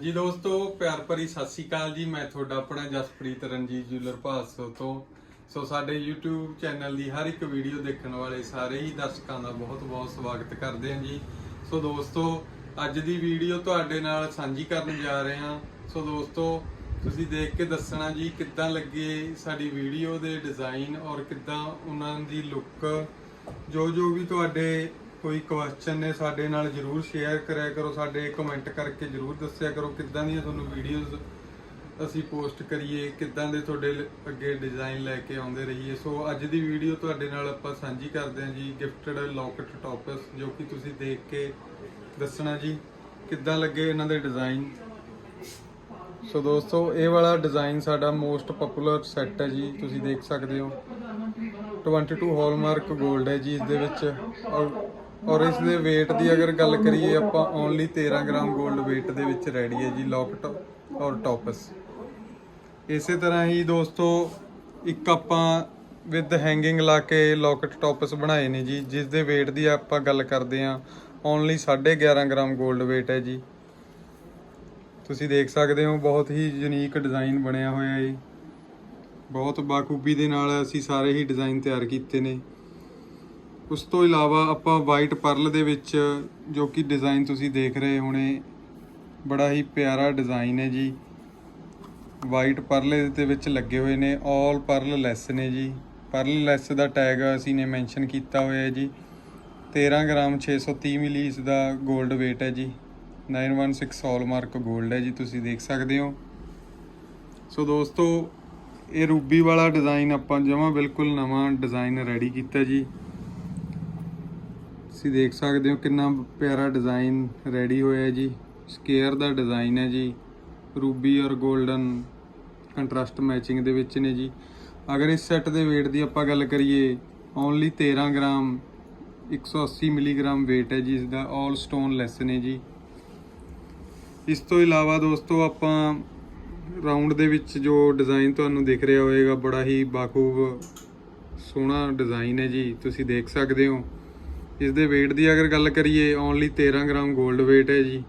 ਹਾਂਜੀ ਦੋਸਤੋ, ਪਿਆਰ ਭਰੀ ਸਤਿ ਸ਼੍ਰੀ ਅਕਾਲ ਜੀ। ਮੈਂ ਤੁਹਾਡਾ ਆਪਣਾ ਜਸਪ੍ਰੀਤ ਰਣਜੀਤ ਜੁਲਰ ਭਾਸੋ ਤੋਂ। ਸੋ ਸਾਡੇ YouTube ਚੈਨਲ ਦੀ ਹਰ ਇੱਕ ਵੀਡੀਓ ਦੇਖਣ ਵਾਲੇ ਸਾਰੇ ਹੀ ਦਰਸ਼ਕਾਂ ਦਾ ਬਹੁਤ-ਬਹੁਤ ਸਵਾਗਤ ਕਰਦੇ ਹਾਂ ਜੀ। ਸੋ ਦੋਸਤੋ, ਅੱਜ ਦੀ ਵੀਡੀਓ ਤੁਹਾਡੇ ਨਾਲ ਸਾਂਝੀ ਕਰਨ ਜਾ ਰਹੇ ਹਾਂ। ਸੋ ਦੋਸਤੋ, ਤੁਸੀਂ ਦੇਖ ਕੇ ਦੱਸਣਾ ਜੀ ਕਿੱਦਾਂ ਲੱਗੇ ਸਾਡੀ ਵੀਡੀਓ ਦੇ ਡਿਜ਼ਾਈਨ ਔਰ ਕਿੱਦਾਂ ਉਹਨਾਂ ਦੀ ਲੁੱਕ ਜੋ ਜੋ ਵੀ ਤੁਹਾਡੇ ਕੋਈ ਕੁਐਸਚਨ ਨੇ ਸਾਡੇ ਨਾਲ ਜਰੂਰ ਸ਼ੇਅਰ ਕਰਿਆ ਕਰੋ, ਸਾਡੇ ਕਮੈਂਟ ਕਰਕੇ ਜਰੂਰ ਦੱਸਿਆ ਕਰੋ ਕਿੱਦਾਂ ਦੀਆਂ ਤੁਹਾਨੂੰ ਵੀਡੀਓਜ਼ ਅਸੀਂ ਪੋਸਟ ਕਰੀਏ, ਕਿੱਦਾਂ ਦੇ ਤੁਹਾਡੇ ਅੱਗੇ ਡਿਜ਼ਾਈਨ ਲੈ ਕੇ ਆਉਂਦੇ ਰਹੀਏ। ਸੋ ਅੱਜ ਦੀ ਵੀਡੀਓ ਤੁਹਾਡੇ ਨਾਲ ਆਪਾਂ ਸਾਂਝੀ ਕਰਦੇ ਹਾਂ ਜੀ ਗਿਫਟਡ ਲੌਕਟ ਟੌਪਸ ਜੋ ਕਿ ਤੁਸੀਂ ਦੇਖ ਕੇ ਦੱਸਣਾ ਜੀ, ਕਿੱਦਾਂ ਲੱਗੇ ਇਹਨਾਂ ਦੇ ਡਿਜ਼ਾਈਨ ਸੋ ਦੋਸਤੋ, ਇਹ ਵਾਲਾ ਡਿਜ਼ਾਈਨ ਸਾਡਾ ਮੋਸਟ ਪਪੂਲਰ ਸੈੱਟ ਹੈ ਜੀ, ਤੁਸੀਂ ਦੇਖ ਸਕਦੇ ਹੋ। 22 ਹਾਲਮਾਰਕ 골ਡ ਹੈ ਜੀ, ਇਸ ਦੇ ਵਿੱਚ। ਔਰ ਔਰ ਇਸ ਦੇ weight ਦੀ ਅਗਰ ਗੱਲ ਕਰੀਏ ਆਪਾਂ ਓਨਲੀ 13 ਗ੍ਰਾਮ 골ਡ weight ਦੇ ਵਿੱਚ ਰੈਡੀ ਹੈ ਜੀ ਲੌਕਟ ਔਰ ਟੌਪਸ ਇਸੇ ਤਰ੍ਹਾਂ ਹੀ ਦੋਸਤੋ, ਇੱਕ ਆਪਾਂ ਵਿਦ ਹੈਂਗਿੰਗ ਲਾ ਕੇ ਲੌਕਟ ਟੌਪਸ ਬਣਾਏ ਨੇ ਜੀ, ਜਿਸ ਦੇ weight ਦੀ ਆਪਾਂ ਗੱਲ ਕਰਦੇ ਹਾਂ ਓਨਲੀ 11.5 ਗ੍ਰਾਮ 골ਡ weight ਹੈ ਜੀ। ਤੁਸੀਂ ਦੇਖ ਸਕਦੇ ਹੋ, ਬਹੁਤ ਹੀ ਯੂਨੀਕ ਡਿਜ਼ਾਈਨ ਬਣਿਆ ਹੋਇਆ ਹੈ। ਬਹੁਤ ਬਾਖੂਬੀ ਦੇ ਨਾਲ ਅਸੀਂ ਸਾਰੇ ਹੀ ਡਿਜ਼ਾਈਨ ਤਿਆਰ ਕੀਤੇ ਨੇ। ਉਸ ਤੋਂ ਇਲਾਵਾ ਆਪਾਂ ਵਾਈਟ ਪਰਲ ਦੇ ਵਿੱਚ ਜੋ ਕਿ ਡਿਜ਼ਾਈਨ ਤੁਸੀਂ ਦੇਖ ਰਹੇ ਹੋਣੇ, ਬੜਾ ਹੀ ਪਿਆਰਾ ਡਿਜ਼ਾਈਨ ਹੈ ਜੀ। ਵਾਈਟ ਪਰਲੇ ਦੇ ਵਿੱਚ ਲੱਗੇ ਹੋਏ ਨੇ 올 ਪਰਲ ਲੈਸ ਨੇ ਜੀ। ਪਰਲ ਲੈਸ ਦਾ ਟੈਗ ਅਸੀਂ ਨੇ ਮੈਂਸ਼ਨ ਕੀਤਾ ਹੋਇਆ ਹੈ ਜੀ। 13 ਗ੍ਰਾਮ 630 ਮਿਲੀ ਇਸ ਦਾ 골ਡ weight ਹੈ ਜੀ। 916 ਮਾਰਕ 골ਡ ਹੈ ਜੀ, ਤੁਸੀਂ ਦੇਖ ਸਕਦੇ ਹੋ। ਸੋ ਦੋਸਤੋ, ਇਹ ਰੂਬੀ ਵਾਲਾ ਡਿਜ਼ਾਈਨ ਆਪਾਂ ਜਮਾ ਬਿਲਕੁਲ ਨਵਾਂ ਡਿਜ਼ਾਈਨ ਰੈਡੀ ਕੀਤਾ ਜੀ। ਤੁਸੀਂ ਦੇਖ ਸਕਦੇ ਹੋ ਕਿੰਨਾ ਪਿਆਰਾ ਡਿਜ਼ਾਈਨ ਰੈਡੀ ਹੋਇਆ ਹੈ ਜੀ। ਸਕੇਅਰ ਦਾ ਡਿਜ਼ਾਈਨ ਹੈ ਜੀ। ਰੂਬੀ ਔਰ 골ਡਨ ਕੰਟਰਾਸਟ ਮੈਚਿੰਗ ਦੇ ਵਿੱਚ ਨੇ ਜੀ। ਅਗਰ ਇਸ ਸੈੱਟ ਦੇ weight ਦੀ ਆਪਾਂ ਗੱਲ ਕਰੀਏ ਓਨਲੀ 13 ਗ੍ਰਾਮ 180 ਮਿਲੀਗ੍ਰਾਮ weight ਹੈ ਜੀ ਇਸ ਦਾ 올 ਸਟੋਨ ਲੈਸ ਨੇ ਜੀ। ਇਸ ਤੋਂ ਇਲਾਵਾ ਦੋਸਤੋ ਆਪਾਂ ਰਾਉਂਡ ਦੇ ਵਿੱਚ ਜੋ ਡਿਜ਼ਾਈਨ ਤੁਹਾਨੂੰ ਦਿਖ ਰਿਹਾ ਹੋਵੇਗਾ, ਬੜਾ ਹੀ ਬਾਖੂਬ ਸੋਹਣਾ ਡਿਜ਼ਾਈਨ ਹੈ ਜੀ। ਤੁਸੀਂ ਦੇਖ ਸਕਦੇ ਹੋ। ਇਸ ਦੇ weight ਦੀ ਅਗਰ ਗੱਲ ਕਰੀਏ ਓਨਲੀ 13 ਗ੍ਰਾਮ ਗੋਲਡ weight ਹੈ ਜੀ।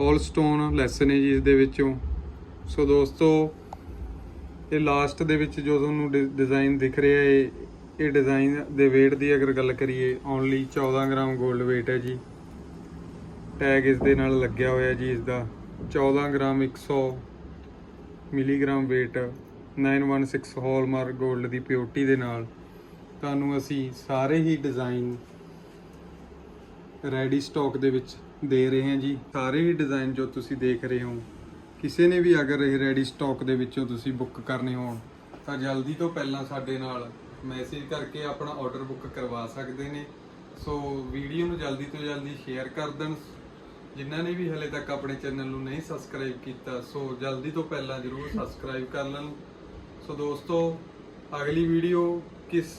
올 ਸਟੋਨ ਲੈਸ ਨੇ ਜੀ ਇਸ ਦੇ ਵਿੱਚੋਂ। ਸੋ ਦੋਸਤੋ, ਇਹ ਲਾਸਟ ਦੇ ਵਿੱਚ ਜੋ ਤੁਹਾਨੂੰ ਡਿਜ਼ਾਈਨ ਦਿਖ ਰਿਹਾ ਹੈ, ਇਹ ਡਿਜ਼ਾਈਨ ਦੇ weight ਦੀ ਅਗਰ ਗੱਲ ਕਰੀਏ ਓਨਲੀ 14 ਗ੍ਰਾਮ ਗੋਲਡ weight ਹੈ ਜੀ। ਟੈਗ ਇਸ ਦੇ ਨਾਲ ਲੱਗਿਆ ਹੋਇਆ ਜੀ ਇਸ ਦਾ 14 gram 100 milligram weight 916 hallmark gold ਦੀ ਪਿਓਰਟੀ ਦੇ ਨਾਲ। ਤੁਹਾਨੂੰ ਅਸੀਂ ਸਾਰੇ ਹੀ ਡਿਜ਼ਾਈਨ ਰੈਡੀ ਸਟਾਕ ਦੇ ਵਿੱਚ ਦੇ ਰਹੇ ਹਾਂ ਜੀ। ਸਾਰੇ ਹੀ ਡਿਜ਼ਾਈਨ ਜੋ ਤੁਸੀਂ ਦੇਖ ਰਹੇ ਹੋ, ਕਿਸੇ ਨੇ ਵੀ ਅਗਰ ਇਹ ਰੈਡੀ ਸਟਾਕ ਦੇ ਵਿੱਚੋਂ ਤੁਸੀਂ ਬੁੱਕ ਕਰਨੇ ਹੋਣ, ਤਾਂ ਜਲਦੀ ਤੋਂ ਪਹਿਲਾਂ ਸਾਡੇ ਨਾਲ ਮੈਸੇਜ ਕਰਕੇ ਆਪਣਾ ਆਰਡਰ ਬੁੱਕ ਕਰਵਾ ਸਕਦੇ ਨੇ। ਸੋ ਵੀਡੀਓ ਨੂੰ ਜਲਦੀ ਤੋਂ ਜਲਦੀ ਸ਼ੇਅਰ ਕਰ ਦੇਣ। ਜਿਨ੍ਹਾਂ ਨੇ ਵੀ ਹਲੇ ਤੱਕ ਆਪਣੇ ਚੈਨਲ ਨੂੰ ਨਹੀਂ ਸਬਸਕ੍ਰਾਈਬ ਕੀਤਾ ਸੋ ਜਲਦੀ ਤੋਂ ਪਹਿਲਾਂ ਜਰੂਰ ਸਬਸਕ੍ਰਾਈਬ ਕਰ ਲੈਣ। ਸੋ ਦੋਸਤੋ, ਅਗਲੀ ਵੀਡੀਓ ਕਿਸ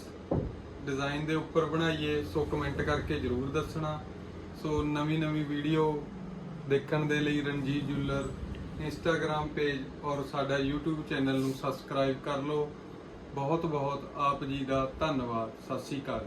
ਡਿਜ਼ਾਈਨ ਦੇ ਉੱਪਰ ਬਣਾਈਏ, ਸੋ ਕਮੈਂਟ ਕਰਕੇ ਜਰੂਰ ਦੱਸਣਾ। ਸੋ ਨਵੀਂ ਨਵੀਂ ਵੀਡੀਓ ਦੇਖਣ ਦੇ ਲਈ ਰਣਜੀਤ ਜੁਲਰ ਇੰਸਟਾਗ੍ਰam ਪੇਜ ਔਰ ਸਾਡਾ YouTube ਚੈਨਲ ਨੂੰ ਸਬਸਕ੍ਰਾਈਬ ਕਰ ਲਓ। ਬਹੁਤ ਬਹੁਤ ਆਪ ਜੀ ਦਾ ਧੰਨਵਾਦ। ਸਤਿ ਸ਼੍ਰੀ ਅਕਾਲ